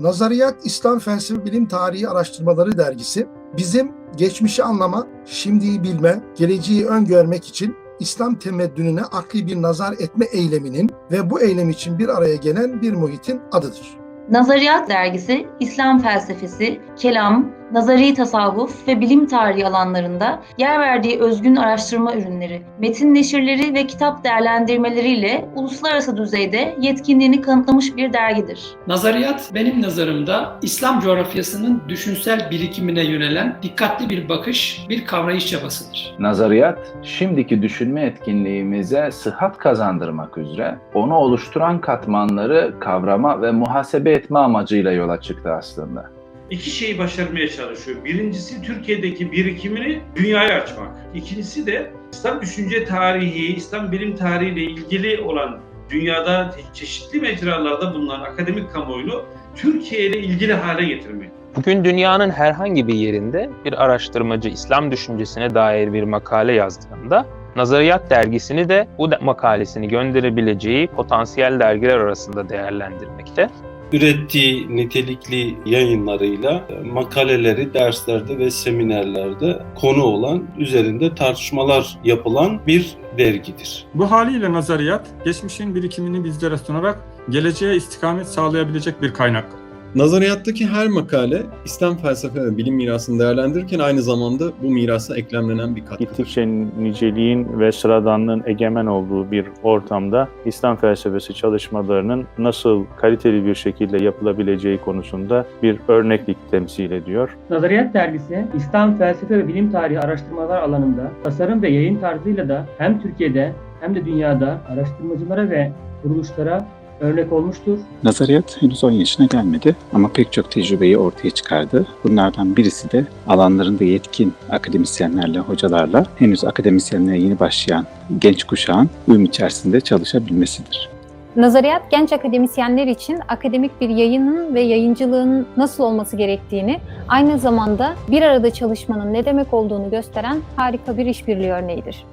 Nazariyat İslam Felsefe Bilim Tarihi Araştırmaları dergisi bizim geçmişi anlama, şimdiyi bilme, geleceği öngörmek için İslam temeddününe akli bir nazar etme eyleminin ve bu eylem için bir araya gelen bir muhitin adıdır. Nazariyat dergisi, İslam felsefesi, kelam, nazari tasavvuf ve bilim tarihi alanlarında yer verdiği özgün araştırma ürünleri, metin neşirleri ve kitap değerlendirmeleriyle uluslararası düzeyde yetkinliğini kanıtlamış bir dergidir. Nazariyat benim nazarımda İslam coğrafyasının düşünsel birikimine yönelen dikkatli bir bakış, bir kavrayış çabasıdır. Nazariyat, şimdiki düşünme etkinliğimize sıhhat kazandırmak üzere onu oluşturan katmanları kavrama ve muhasebe etme amacıyla yola çıktı aslında. İki şeyi başarmaya çalışıyor. Birincisi Türkiye'deki birikimini dünyaya açmak. İkincisi de İslam düşünce tarihi, İslam bilim tarihiyle ilgili olan dünyada çeşitli mecralarda bulunan akademik kamuoyunu Türkiye ile ilgili hale getirmek. Bugün dünyanın herhangi bir yerinde bir araştırmacı İslam düşüncesine dair bir makale yazdığında Nazariyat dergisini de bu makalesini gönderebileceği potansiyel dergiler arasında değerlendirmekte. Ürettiği nitelikli yayınlarıyla makaleleri derslerde ve seminerlerde konu olan, üzerinde tartışmalar yapılan bir dergidir. Bu haliyle nazariyat, geçmişin birikimini bizlere sunarak geleceğe istikamet sağlayabilecek bir kaynak. Nazariyattaki her makale İslam felsefe ve bilim mirasını değerlendirirken aynı zamanda bu mirasa eklemlenen bir katkıdır. Gittikçe niceliğin ve sıradanlığın egemen olduğu bir ortamda İslam felsefesi çalışmalarının nasıl kaliteli bir şekilde yapılabileceği konusunda bir örneklik temsil ediyor. Nazariyat dergisi, İslam felsefe ve bilim tarihi araştırmalar alanında tasarım ve yayın tarzıyla da hem Türkiye'de hem de dünyada araştırmacılara ve kuruluşlara örnek olmuştur. Nazariyat henüz 10 yaşına gelmedi ama pek çok tecrübeyi ortaya çıkardı. Bunlardan birisi de alanlarında yetkin akademisyenlerle, hocalarla henüz akademisyenliğe yeni başlayan genç kuşağın uyum içerisinde çalışabilmesidir. Nazariyat genç akademisyenler için akademik bir yayının ve yayıncılığın nasıl olması gerektiğini, aynı zamanda bir arada çalışmanın ne demek olduğunu gösteren harika bir işbirliği örneğidir.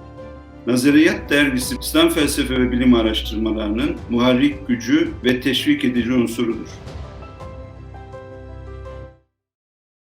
Nazariyat dergisi İslam felsefe ve bilim araştırmalarının muharrik gücü ve teşvik edici unsurudur.